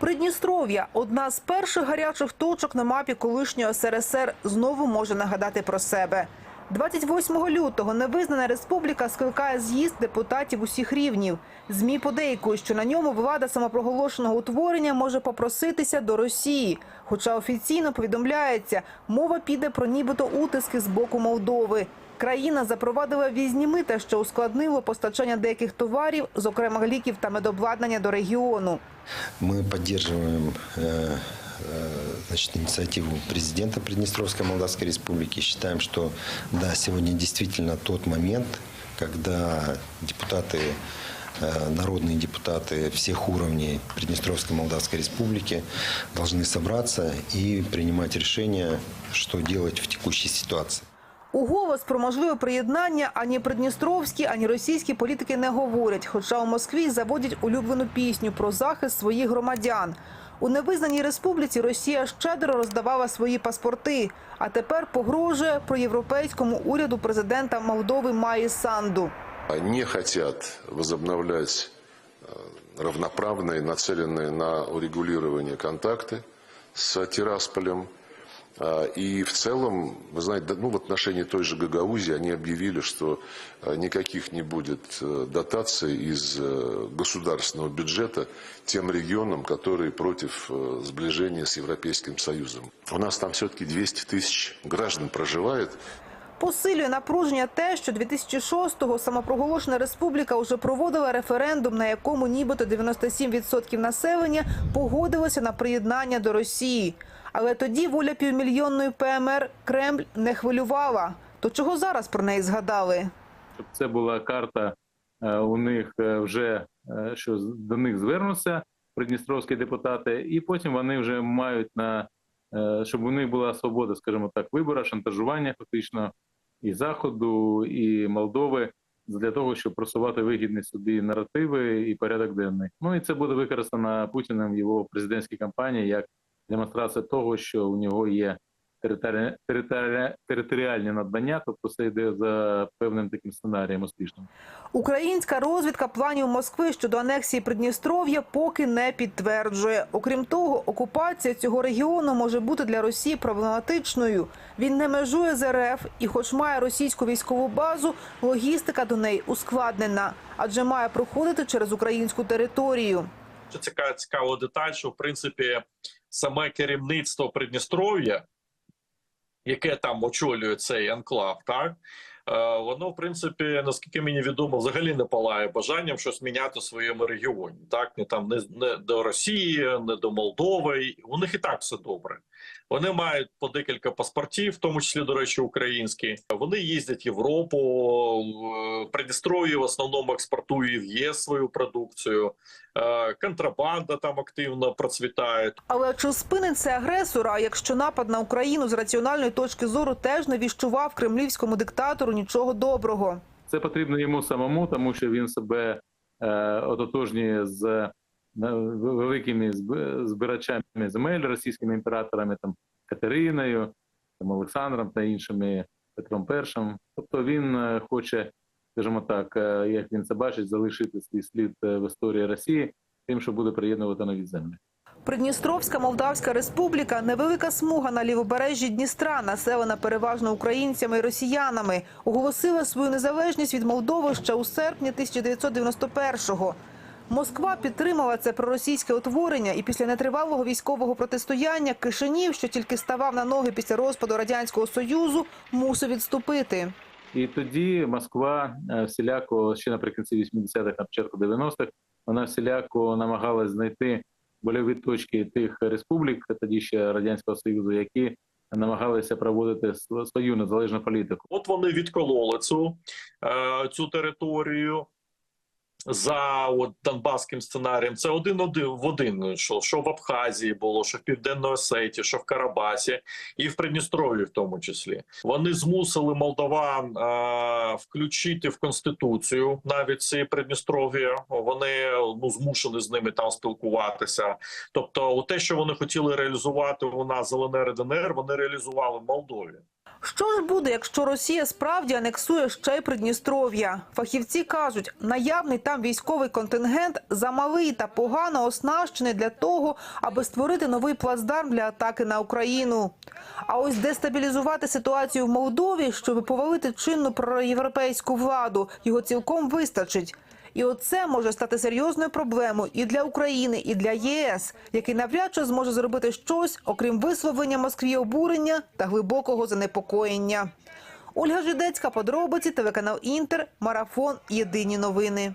Придністров'я одна з перших гарячих точок на мапі колишнього СРСР знову може нагадати про себе. 28 лютого невизнана республіка скликає з'їзд депутатів усіх рівнів. Змі подейкують, що на ньому влада самопроголошеного утворення може попроситися до Росії. Хоча офіційно повідомляється, мова піде про нібито утиски з боку Молдови. Країна запровадила візні мита, що ускладнило постачання деяких товарів, зокрема ліків та медобладнання до регіону. Мы поддерживаем э, э, значит, инициативу президента Приднестровской Молдавской Республики. Считаем, что да, сегодня действительно тот момент, когда депутаты, э, народные депутаты всех уровней Приднестровской Молдавской Республики должны собраться и принимать решение, что делать в текущей ситуации. У голос про можливе приєднання ані придністровські, ані російські політики не говорять. Хоча у Москві заводять улюблену пісню про захист своїх громадян. У невизнаній республіці Росія щедро роздавала свої паспорти, а тепер погрожує проєвропейському уряду президента Молдови Маї Санду. не хотят возобновлять э, равноправные, нацеленные на урегулирование контакты с Тирасполем. А, И в целом, вы знаете, да, ну, в отношении той же Гагаузии они объявили, что э, никаких не будет э, дотаций из э, государственного бюджета тем регионам, которые против э, сближения с Европейским Союзом. У нас там все-таки 200 тысяч граждан проживает, Посилює напруження те, що 2006-го самопроголошена республіка уже проводила референдум, на якому нібито 97% населення погодилося на приєднання до Росії. Але тоді воля півмільйонної ПМР Кремль не хвилювала. То чого зараз про неї згадали? щоб це була карта е, у них е, вже е, що до них звернуться придністровські депутати, і потім вони вже мають на щоб у них була свобода, скажімо так, вибору, шантажування фактично і Заходу, і Молдови для того, щоб просувати вигідні собі наративи і порядок денний. Ну і це буде використано Путіним в його президентській кампанії як демонстрація того, що у нього є територі... територі... територіальні надбання, тобто це йде за певним таким сценарієм успішним. Українська розвідка планів Москви щодо анексії Придністров'я поки не підтверджує. Окрім того, окупація цього регіону може бути для Росії проблематичною. Він не межує з РФ і, хоч має російську військову базу, логістика до неї ускладнена, адже має проходити через українську територію. Що цікава цікава деталь, що в принципі саме керівництво Придністров'я, яке там очолює цей анклав, так е, воно в принципі, наскільки мені відомо, взагалі не палає бажанням щось міняти в своєму регіоні. Так не там не, не до Росії, не до Молдови. У них і так все добре. Вони мають по декілька паспортів, в тому числі, до речі, українські. Вони їздять в Європу. е, Придністров'я в основному експортує в ЄС свою продукцію. Е, Контрабанда там активно процвітає. Але чи спинить це агресора? Якщо напад на Україну з раціональної точки зору теж не віщував кремлівському диктатору нічого доброго? Це потрібно йому самому, тому що він себе е, ототожнює з великими збирачами земель, російськими імператорами, там Катериною, там Олександром та іншими Петром І. Тобто він е, хоче, скажімо так, е, як він це бачить, залишити свій слід е, в історії Росії, тим, що буде приєднувати нові землі. Придністровська Молдавська Республіка невелика смуга на лівобережжі Дністра, населена переважно українцями і росіянами, оголосила свою незалежність від Молдови ще у серпні 1991-го. Москва підтримала це проросійське утворення, і після нетривалого військового протистояння Кишинів, що тільки ставав на ноги після розпаду радянського союзу, мусив відступити. І тоді Москва е, всіляко ще наприкінці 80-х, на початку 90-х, вона всіляко намагалась знайти больові точки тих республік, тоді ще радянського союзу, які намагалися проводити свою незалежну політику. От вони відкололи цю, е, цю територію за от, донбаським сценарієм. Це один один в один, що, що в Абхазії було, що в Південної Осетії, що в Карабасі, і в Придністров'ї в тому числі. Вони змусили молдаван е, включити в конституцію навіть ці Придністров'я. Вони ну змушені з ними там спілкуватися. Тобто, те, що вони хотіли реалізувати у нас з вони реалізували в Молдові. Що ж буде, якщо Росія справді анексує ще й Придністров'я? Фахівці кажуть, наявний там військовий контингент замалий та погано оснащений для того, аби створити новий плацдарм для атаки на Україну. А ось дестабілізувати ситуацію в Молдові, щоб повалити чинну проєвропейську владу, його цілком вистачить. І оце може стати серйозною проблемою і для України, і для ЄС, який навряд чи зможе зробити щось, окрім висловлення Москві обурення та глибокого занепокоєння. Ольга Жидецька, подробиці, телеканал Інтер, марафон. Єдині новини.